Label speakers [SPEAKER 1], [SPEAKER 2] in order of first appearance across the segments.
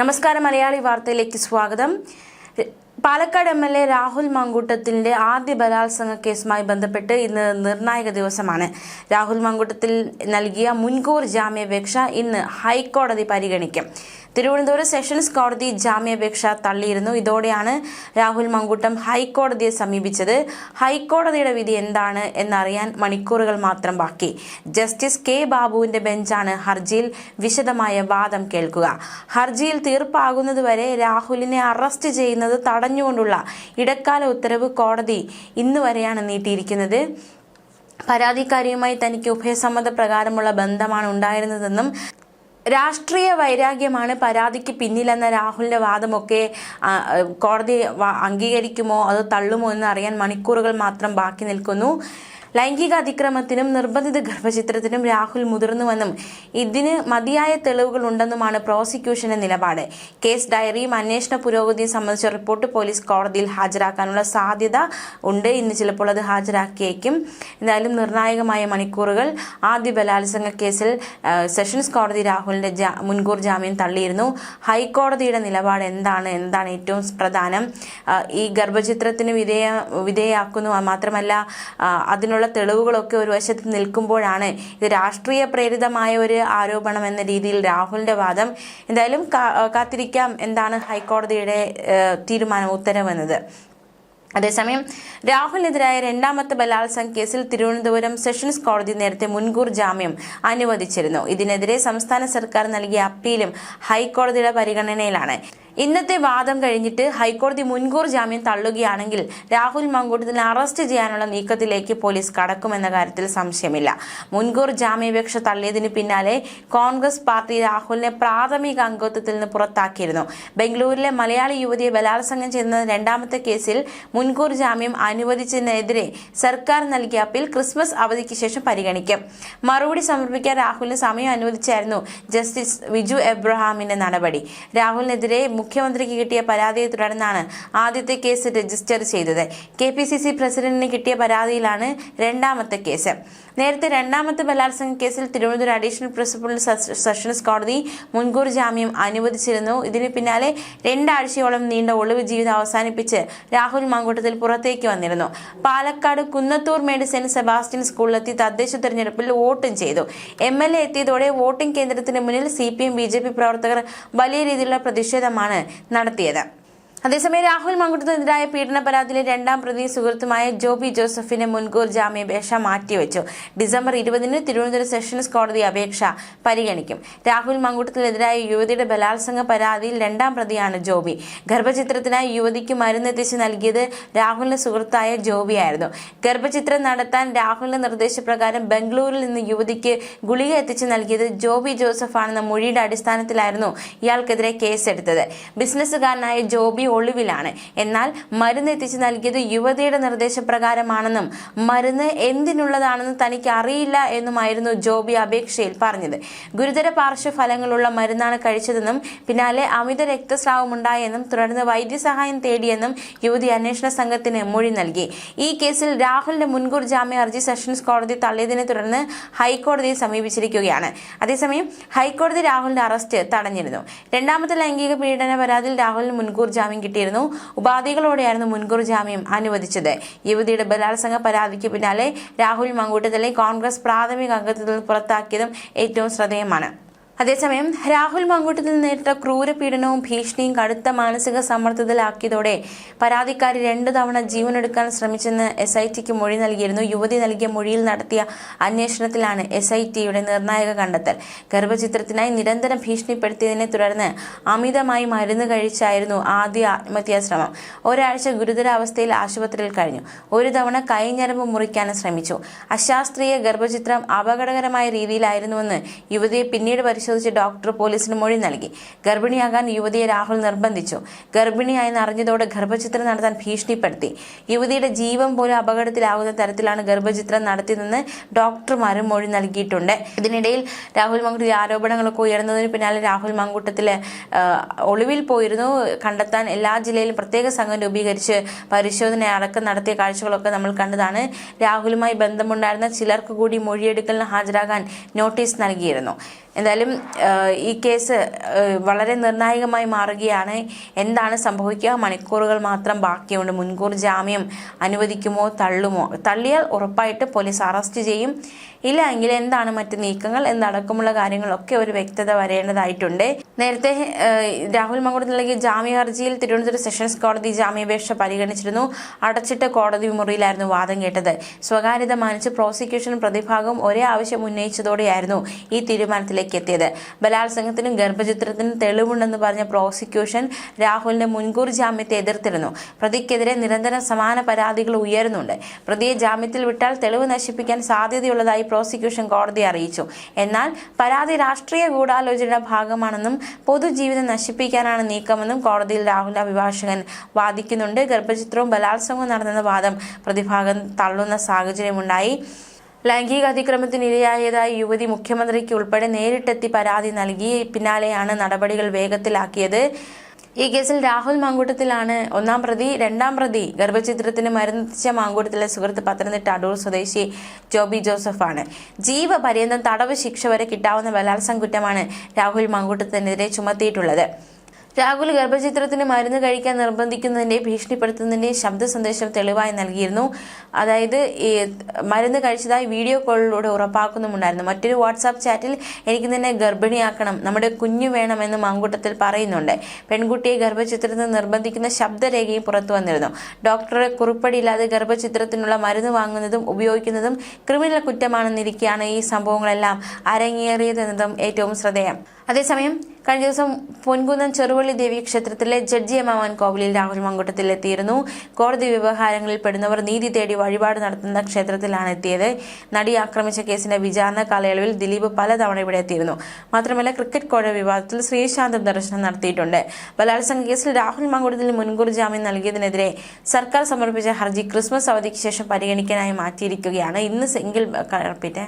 [SPEAKER 1] നമസ്കാരം മലയാളി വാർത്തയിലേക്ക് സ്വാഗതം. Palakkad M L A Rahul മങ്കൂട്ടത്തിന്റെ ആദ്യ ബലാത്സംഗ കേസുമായി ബന്ധപ്പെട്ട് ഇന്ന് നിർണായക ദിവസമാണ്. രാഹുൽ മങ്കൂട്ടത്തിൽ നൽകിയ മുൻകൂർ ജാമ്യാപേക്ഷ ഇന്ന് ഹൈക്കോടതി പരിഗണിക്കും. തിരുവനന്തപുരം സെഷൻസ് കോടതി ജാമ്യാപേക്ഷ തള്ളിയിരുന്നു. ഇതോടെയാണ് രാഹുൽ മങ്കൂട്ടം ഹൈക്കോടതിയെ സമീപിച്ചത്. ഹൈക്കോടതിയുടെ വിധി എന്താണ് എന്നറിയാൻ മണിക്കൂറുകൾ മാത്രം ബാക്കി. ജസ്റ്റിസ് കെ ബാബുവിന്റെ ബെഞ്ചാണ് ഹർജിയിൽ വിശദമായ വാദം കേൾക്കുക. ഹർജിയിൽ തീർപ്പാകുന്നതുവരെ രാഹുലിനെ അറസ്റ്റ് ചെയ്യുന്നത് തടഞ്ഞുകൊണ്ടുള്ള ഇടക്കാല ഉത്തരവ് കോടതി ഇന്നുവരെയാണ് നീട്ടിയിരിക്കുന്നത്. പരാതിക്കാരിയുമായി തനിക്ക് ഉഭയസമ്മത പ്രകാരമുള്ള ബന്ധമാണ് ഉണ്ടായിരുന്നതെന്നും രാഷ്ട്രീയ വൈരാഗ്യമാണ് പരാതിക്ക് പിന്നിലെന്ന രാഹുലിന്റെ വാദമൊക്കെ കോടതി അംഗീകരിക്കുമോ അതോ തള്ളുമോ എന്ന് അറിയാൻ മണിക്കൂറുകൾ മാത്രം ബാക്കി നിൽക്കുന്നു. ലൈംഗിക അതിക്രമത്തിനും നിർബന്ധിത ഗർഭചിത്രത്തിനും രാഹുൽ മുതിർന്നുവെന്നും ഇതിന് മതിയായ തെളിവുകൾ ഉണ്ടെന്നുമാണ് പ്രോസിക്യൂഷന്റെ നിലപാട്. കേസ് ഡയറിയും അന്വേഷണ പുരോഗതിയും സംബന്ധിച്ച റിപ്പോർട്ട് പോലീസ് കോടതിയിൽ ഹാജരാക്കാനുള്ള സാധ്യത ഉണ്ട്. ഇന്ന് ചിലപ്പോൾ അത് ഹാജരാക്കിയേക്കും എന്തായാലും നിർണായകമായ മണിക്കൂറുകൾ ആദ്യ ബലാത്സംഗ കേസിൽ സെഷൻസ് കോടതി രാഹുലിന്റെ മുൻകൂർ ജാമ്യം തള്ളിയിരുന്നു. ഹൈക്കോടതിയുടെ നിലപാട് എന്താണ്? എന്താണ് ഏറ്റവും പ്രധാനം? ഈ ഗർഭചിത്രത്തിന് വിധേയ വിധേയാക്കുന്നു മാത്രമല്ല ആ, അതിനുള്ള തെളിവുകളൊക്കെ ഒരു വശത്ത് നിൽക്കുമ്പോഴാണ് ഇത് രാഷ്ട്രീയ പ്രേരിതമായ ഒരു ആരോപണം എന്ന രീതിയിൽ രാഹുലിന്റെ വാദം. എന്തായാലും കാത്തിരിക്കാം എന്താണ് ഹൈക്കോടതിയുടെ തീരുമാനം ഉത്തരവെന്നത് അതേസമയം രാഹുലിനെതിരായ രണ്ടാമത്തെ ബലാത്സംഗ കേസിൽ തിരുവനന്തപുരം സെഷൻസ് കോടതി നേരത്തെ മുൻകൂർ ജാമ്യം അനുവദിച്ചിരുന്നു. ഇതിനെതിരെ സംസ്ഥാന സർക്കാർ നൽകിയ അപ്പീലും ഹൈക്കോടതിയുടെ പരിഗണനയിലാണ്. ഇന്നത്തെ വാദം കഴിഞ്ഞിട്ട് ഹൈക്കോടതി മുൻകൂർ ജാമ്യം തള്ളുകയാണെങ്കിൽ രാഹുൽ മങ്കൂട്ടത്തിനെ അറസ്റ്റ് ചെയ്യാനുള്ള നീക്കത്തിലേക്ക് പോലീസ് കടക്കുമെന്ന കാര്യത്തിൽ സംശയമില്ല. മുൻകൂർ ജാമ്യാപേക്ഷ തള്ളിയതിന് പിന്നാലെ കോൺഗ്രസ് പാർട്ടി രാഹുലിനെ പ്രാഥമിക അംഗത്വത്തിൽ നിന്ന് പുറത്താക്കിയിരുന്നു. ബംഗളൂരിലെ മലയാളി യുവതിയെ ബലാത്സംഗം ചെയ്യുന്ന രണ്ടാമത്തെ കേസിൽ മുൻകൂർ ജാമ്യം അനുവദിച്ചതിനെതിരെ സർക്കാർ നൽകിയ അപ്പീൽ ക്രിസ്മസ് അവധിക്ക് ശേഷം പരിഗണിക്കും. മറുപടി സമർപ്പിക്കാൻ രാഹുലിന് സമയം അനുവദിച്ചായിരുന്നു ജസ്റ്റിസ് വിജു എബ്രഹാമിന്റെ നടപടി. രാഹുലിനെതിരെ മുഖ്യമന്ത്രിക്ക് കിട്ടിയ പരാതിയെ തുടർന്നാണ് ആദ്യത്തെ കേസ് രജിസ്റ്റർ ചെയ്തത്. കെ പി സി സി പ്രസിഡന്റിന് കിട്ടിയ പരാതിയിലാണ് രണ്ടാമത്തെ കേസ്. നേരത്തെ രണ്ടാമത്തെ ബലാത്സംഗ കേസിൽ തിരുവനന്തപുരം അഡീഷണൽ പ്രിൻസിപ്പൽ സെഷൻസ് കോടതി മുൻകൂർ ജാമ്യം അനുവദിച്ചിരുന്നു. ഇതിന് പിന്നാലെ രണ്ടാഴ്ചയോളം നീണ്ട ഒളിവ് ജീവിതം അവസാനിപ്പിച്ച് രാഹുൽ മങ്കൂട്ടത്തിൽ പുറത്തേക്ക് വന്നിരുന്നു. Palakkad Kunnathurmedu saint Sebastian സ്കൂളിലെത്തി തദ്ദേശ തെരഞ്ഞെടുപ്പിൽ വോട്ടും ചെയ്തു. എം എൽ എ എത്തിയതോടെ വോട്ടിംഗ് കേന്ദ്രത്തിന് മുന്നിൽ C P M B J P പ്രവർത്തകർ വലിയ രീതിയിലുള്ള പ്രതിഷേധമാണ് നടത്തിയത്. അതേസമയം രാഹുൽ മങ്കുട്ടത്തിനെതിരായ പീഡന പരാതിയിലെ രണ്ടാം പ്രതി സുഹൃത്തുമായ ജോബി ജോസഫിന്റെ മുൻകൂർ ജാമ്യാപേക്ഷ മാറ്റിവെച്ചു. ഡിസംബർ ഇരുപതിന് തിരുവനന്തപുരം സെഷൻസ് കോടതി അപേക്ഷ പരിഗണിക്കും. രാഹുൽ മങ്കുട്ടത്തിനെതിരായ യുവതിയുടെ ബലാത്സംഗ പരാതിയിൽ രണ്ടാം പ്രതിയാണ് ജോബി. ഗർഭചിത്രത്തിനായി യുവതിക്ക് മരുന്നെത്തിച്ച് നൽകിയത് രാഹുലിന്റെ സുഹൃത്തായ ജോബിയായിരുന്നു. ഗർഭചിത്രം നടത്താൻ രാഹുലിന്റെ നിർദ്ദേശപ്രകാരം ബംഗളൂരിൽ നിന്ന് യുവതിക്ക് ഗുളിക എത്തിച്ച് നൽകിയത് ജോബി ജോസഫാണെന്ന മൊഴിയുടെ അടിസ്ഥാനത്തിലായിരുന്നു ഇയാൾക്കെതിരെ കേസെടുത്തത്. ബിസിനസ്സുകാരനായ ജോബി ഒളിവിലാണ്. എന്നാൽ മരുന്ന് എത്തിച്ച് നൽകിയത് യുവതിയുടെ നിർദ്ദേശപ്രകാരമാണെന്നും മരുന്ന് എന്തിനുള്ളതാണെന്ന് തനിക്ക് അറിയില്ല എന്നുമായിരുന്നു ജോബി അപേക്ഷയിൽ പറഞ്ഞത്. ഗുരുതര പാർശ്വഫലങ്ങളുള്ള മരുന്നാണ് കഴിച്ചതെന്നും പിന്നാലെ അമിത രക്തസ്രാവമുണ്ടായെന്നും തുടർന്ന് വൈദ്യസഹായം തേടിയെന്നും യുവതി അന്വേഷണ സംഘത്തിന് മൊഴി നൽകി. ഈ കേസിൽ രാഹുലിന്റെ മുൻകൂർ ജാമ്യ ഹർജി സെഷൻസ് കോടതി തള്ളിയതിനെ തുടർന്ന് ഹൈക്കോടതിയെ സമീപിച്ചിരിക്കുകയാണ്. അതേസമയം ഹൈക്കോടതി രാഹുലിന്റെ അറസ്റ്റ് തടഞ്ഞിരുന്നു. രണ്ടാമത്തെ ലൈംഗിക പീഡന പരാതിയിൽ രാഹുലിന് മുൻകൂർ ജാമ്യം കിട്ടിയിരുന്നു. ഉപാധികളോടെയായിരുന്നു മുൻകൂർ ജാമ്യം അനുവദിച്ചത്. യുവതിയുടെ ബലാത്സംഗ പരാതിക്ക് പിന്നാലെ രാഹുൽ മങ്കൂട്ടത്തിലെ കോൺഗ്രസ് പ്രാഥമിക അംഗത്വത്തിൽ പുറത്താക്കിയതും ഏറ്റവും ശ്രദ്ധേയമാണ്. അതേസമയം രാഹുൽ മങ്കൂട്ടത്തിൽ നേരിട്ട ക്രൂരപീഡനവും ഭീഷണിയും കടുത്ത മാനസിക സമ്മർദ്ദത്തിലാക്കിയതോടെ പരാതിക്കാരി രണ്ടു തവണ ജീവനെടുക്കാൻ ശ്രമിച്ചെന്ന് എസ് ഐ ടിക്ക് മൊഴി നൽകിയിരുന്നു. യുവതി നൽകിയ മൊഴിയിൽ നടത്തിയ അന്വേഷണത്തിലാണ് എസ് ഐ ടിയുടെ നിർണായക കണ്ടെത്തൽ. ഗർഭചിത്രത്തിനായി നിരന്തരം ഭീഷണിപ്പെടുത്തിയതിനെ തുടർന്ന് അമിതമായി മരുന്ന് കഴിച്ചായിരുന്നു ആദ്യ ആത്മഹത്യാ ശ്രമം ഒരാഴ്ച ഗുരുതരാവസ്ഥയിൽ ആശുപത്രിയിൽ കഴിഞ്ഞു. ഒരു തവണ കൈഞ്ഞരമ്പ് മുറിക്കാനും ശ്രമിച്ചു. അശാസ്ത്രീയ ഗർഭചിത്രം അപകടകരമായ രീതിയിലായിരുന്നുവെന്ന് യുവതിയെ പിന്നീട് പരിശോധിച്ച ഡോക്ടർ പോലീസിന് മൊഴി നൽകി. ഗർഭിണിയാകാൻ യുവതിയെ രാഹുൽ നിർബന്ധിച്ചു. ഗർഭിണിയായെന്ന് അറിഞ്ഞതോടെ ഗർഭചിത്രം നടത്താൻ ഭീഷണിപ്പെടുത്തി. യുവതിയുടെ ജീവൻ പോലും അപകടത്തിലാകുന്ന തരത്തിലാണ് ഗർഭചിത്രം നടത്തിയതെന്ന് ഡോക്ടർമാരും മൊഴി നൽകിയിട്ടുണ്ട്. ഇതിനിടയിൽ രാഹുൽ മങ്കുട്ടി ആരോപണങ്ങളൊക്കെ ഉയർന്നതിന് പിന്നാലെ രാഹുൽ മങ്കുട്ടത്തിലെ ഒളിവിൽ പോയിരുന്നു. കണ്ടെത്താൻ എല്ലാ ജില്ലയിലും പ്രത്യേക സംഘം രൂപീകരിച്ച് പരിശോധന അടക്കം നടത്തിയ കാഴ്ചകളൊക്കെ നമ്മൾ കണ്ടതാണ്. രാഹുലുമായി ബന്ധമുണ്ടായിരുന്ന ചിലർക്ക് കൂടി മൊഴിയെടുക്കലിന് ഹാജരാകാൻ നോട്ടീസ് നൽകിയിരുന്നു. എന്തായാലും ഈ കേസ് വളരെ നിർണായകമായി മാറുകയാണ്. എന്താണ് സംഭവിക്കുക? മണിക്കൂറുകൾ മാത്രം ബാക്കിയുണ്ട്. മുൻകൂർ ജാമ്യം അനുവദിക്കുമോ? തള്ളുമോ? തള്ളിയാൽ ഉറപ്പായിട്ട് പോലീസ് അറസ്റ്റ് ചെയ്യും. ഇല്ല എങ്കിൽ എന്താണ് മറ്റു നീക്കങ്ങൾ? എന്നടക്കമുള്ള കാര്യങ്ങളൊക്കെ ഒരു വ്യക്തത വരേണ്ടതായിട്ടുണ്ട്. നേരത്തെ രാഹുൽ മങ്കൂർ നൽകിയ ജാമ്യ ഹർജിയിൽ തിരുവനന്തപുരം സെഷൻസ് കോടതി ജാമ്യാപേക്ഷ പരിഗണിച്ചിരുന്നു. അടച്ചിട്ട കോടതി മുറിയിലായിരുന്നു വാദം കേട്ടത്. സ്വകാര്യത മാനിച്ച് പ്രോസിക്യൂഷൻ പ്രതിഭാഗം ഒരേ ആവശ്യം ഉന്നയിച്ചതോടെയായിരുന്നു ഈ തീരുമാനത്തിലേക്ക് എത്തിയത്. ബലാത്സംഗത്തിനും ഗർഭചിത്രത്തിനും തെളിവുണ്ടെന്ന് പറഞ്ഞ പ്രോസിക്യൂഷൻ രാഹുലിന്റെ മുൻകൂർ ജാമ്യത്തെ എതിർത്തിരുന്നു. പ്രതിക്കെതിരെ നിരന്തരം സമാന പരാതികൾ ഉയരുന്നുണ്ട്. പ്രതിയെ ജാമ്യത്തിൽ വിട്ടാൽ തെളിവ് നശിപ്പിക്കാൻ സാധ്യതയുള്ളതായി പ്രോസിക്യൂഷൻ കോടതിയെ അറിയിച്ചു. എന്നാൽ പരാതി രാഷ്ട്രീയ ഗൂഢാലോചനയുടെ ഭാഗമാണെന്നും പൊതുജീവിതം നശിപ്പിക്കാനാണ് നീക്കമെന്നും കോടതിയിൽ രാഹുൽ അഭിഭാഷകൻ വാദിക്കുന്നുണ്ട്. ഗർഭചിത്രവും ബലാത്സംഗവും നടന്നെന്ന വാദം പ്രതിഭാഗം തള്ളുന്ന സാഹചര്യമുണ്ടായി. ലൈംഗിക അതിക്രമത്തിനിരയായതായി യുവതി മുഖ്യമന്ത്രിക്ക് ഉൾപ്പെടെ നേരിട്ടെത്തി പരാതി നൽകി. പിന്നാലെയാണ് നടപടികൾ വേഗത്തിലാക്കിയത്. ഈ കേസിൽ രാഹുൽ മാങ്കൂട്ടത്തിലാണ് ഒന്നാം പ്രതി രണ്ടാം പ്രതി ഗർഭചിത്രത്തിന് മരുന്നെത്തിച്ച മാങ്കൂട്ടത്തിലെ സുഹൃത്ത് പത്തനംതിട്ട അടൂർ സ്വദേശി ജോബി ജോസഫാണ്. ജീവപര്യന്തം തടവ് ശിക്ഷ വരെ കിട്ടാവുന്ന ബലാത്സംഗ കുറ്റമാണ് രാഹുൽ മാങ്കൂട്ടത്തിനെതിരെ ചുമത്തിയിട്ടുള്ളത്. രാഹുൽ ഗർഭചിത്രത്തിന് മരുന്ന് കഴിക്കാൻ നിർബന്ധിക്കുന്നതിന്റെ ഭീഷണിപ്പെടുത്തുന്നതിന്റെ ശബ്ദ സന്ദേശം തെളിവായി നൽകിയിരുന്നു. അതായത് ഈ മരുന്ന് കഴിച്ചതായി വീഡിയോ കോളിലൂടെ ഉറപ്പാക്കുന്നുമുണ്ടായിരുന്നു. മറ്റൊരു വാട്സാപ്പ് ചാറ്റിൽ എനിക്ക് നിന്നെ ഗർഭിണിയാക്കണം നമ്മുടെ കുഞ്ഞു വേണമെന്ന് മാങ്കൂട്ടത്തിൽ പറയുന്നുണ്ട്. പെൺകുട്ടിയെ ഗർഭചിത്രത്തിന് നിർബന്ധിക്കുന്ന ശബ്ദരേഖയും പുറത്തു വന്നിരുന്നു. ഡോക്ടറെ കുറിപ്പടിയില്ലാതെ ഗർഭചിത്രത്തിനുള്ള മരുന്ന് വാങ്ങുന്നതും ഉപയോഗിക്കുന്നതും ക്രിമിനൽ കുറ്റമാണെന്നിരിക്കെയാണ് ഈ സംഭവങ്ങളെല്ലാം അരങ്ങേറിയതെന്നതും ഏറ്റവും ശ്രദ്ധേയം. അതേസമയം കഴിഞ്ഞ ദിവസം പൊൻകുന്നം ചെറുവള്ളി ദേവി ക്ഷേത്രത്തിലെ ജഡ്ജി എമാവാൻ കോവിലിൽ രാഹുൽ മങ്കുട്ടത്തിൽ എത്തിയിരുന്നു. കോടതി വ്യവഹാരങ്ങളിൽ പെടുന്നവർ നീതി തേടി വഴിപാട് നടത്തുന്ന ക്ഷേത്രത്തിലാണ് എത്തിയത്. നടി ആക്രമിച്ച കേസിന്റെ വിചാരണ കാലയളവിൽ ദിലീപ് പലതവണ ഇവിടെ എത്തിയിരുന്നു. മാത്രമല്ല ക്രിക്കറ്റ് കോഴ വിവാദത്തിൽ ശ്രീശാന്തും ദർശനം നടത്തിയിട്ടുണ്ട്. ബലാത്സംഗ കേസിൽ രാഹുൽ മങ്കുട്ടത്തിൽ മുൻകൂർ ജാമ്യം നൽകിയതിനെതിരെ സർക്കാർ സമർപ്പിച്ച ഹർജി ക്രിസ്മസ് അവധിക്ക് ശേഷം പരിഗണിക്കാനായി മാറ്റിയിരിക്കുകയാണ്. ഇന്ന് സിംഗിൾ കറപ്പിറ്റ്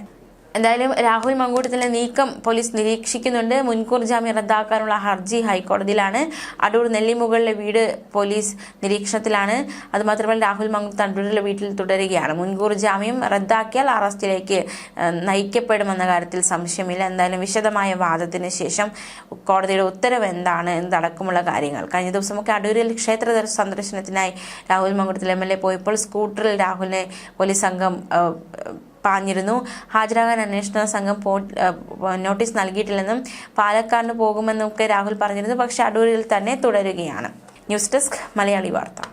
[SPEAKER 1] എന്തായാലും രാഹുൽ മങ്കൂട്ടത്തിലെ നീക്കം പോലീസ് നിരീക്ഷിക്കുന്നുണ്ട്. മുൻകൂർ ജാമ്യം റദ്ദാക്കാനുള്ള ഹർജി ഹൈക്കോടതിയിലാണ്. അടൂർ നെല്ലിമുകളിലെ വീട് പോലീസ് നിരീക്ഷണത്തിലാണ്. അതുമാത്രമല്ല രാഹുൽ മങ്കൂട്ടത്ത് അടൂരിലെ വീട്ടിൽ തുടരുകയാണ്. മുൻകൂർ ജാമ്യം റദ്ദാക്കിയാൽ അറസ്റ്റിലേക്ക് നയിക്കപ്പെടുമെന്ന കാര്യത്തിൽ സംശയമില്ല. എന്തായാലും വിശദമായ വാദത്തിന് ശേഷം കോടതിയുടെ ഉത്തരവ് എന്താണ് എന്നതടക്കമുള്ള കാര്യങ്ങൾ. കഴിഞ്ഞ ദിവസമൊക്കെ അടൂരിൽ ക്ഷേത്ര സന്ദർശനത്തിനായി Rahul Mamkootathil M L A പോയപ്പോൾ സ്കൂട്ടറിൽ രാഹുലിനെ പോലീസ് സംഘം പാഞ്ഞിരുന്നു ഹാജരാകാൻ അന്വേഷണ സംഘം നോട്ടീസ് നൽകിയിട്ടില്ലെന്നും പാലക്കാടിന് പോകുമെന്നൊക്കെ രാഹുൽ പറഞ്ഞിരുന്നു. പക്ഷേ അടൂരിൽ തന്നെ തുടരുകയാണ്. ന്യൂസ് ഡെസ്ക് മലയാളി വാർത്ത.